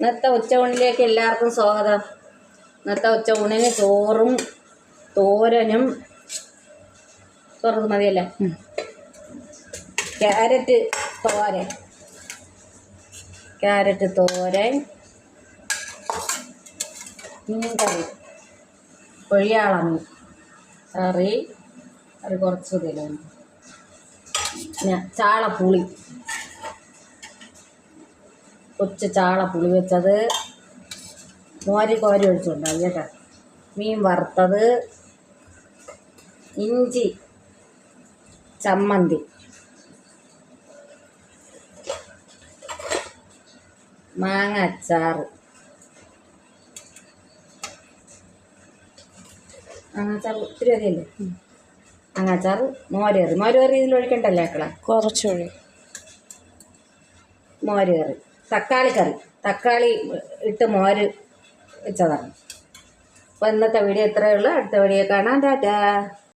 ഇന്നത്തെ ഉച്ചയൂണിലേക്ക് എല്ലാവർക്കും സ്വാഗതം. ഇന്നത്തെ ഉച്ചയൂണിന് ചോറും തോരനും. ചോറ് മതിയല്ലേ? ക്യാരറ്റ് തോരൻ. ക്യാരറ്റ് തോരൻ. മീൻ കറി കൊഴിയാള മീൻ കറി. കറി കുറച്ച് തരുന്നു പിന്നെ ചാളപ്പുളി കൊച്ചു ചാള പുളി വെച്ചത്. മോരി കോരി ഒഴിച്ചുണ്ടാവും കേട്ടോ. മീൻ വറുത്തത്. ഇഞ്ചി. ചമ്മന്തി. മാങ്ങ അച്ചാറ്. മാങ്ങാച്ചാറ് ഒത്തിരി അധികല്ലേ മാങ്ങാച്ചാറ് മോരേറി മോരേറി ഇതിൽ ഒഴിക്കണ്ടല്ലേ അക്കളെ കുറച്ചൊഴി മോര് കറി. തക്കാളി കറി. തക്കാളി ഇട്ട് മോര് വെച്ചതാണ്. അപ്പോൾ ഇന്നത്തെ വീഡിയോ ഇത്രയേ ഉള്ളൂ. അടുത്ത വീഡിയോ കാണാം. ടാറ്റാ.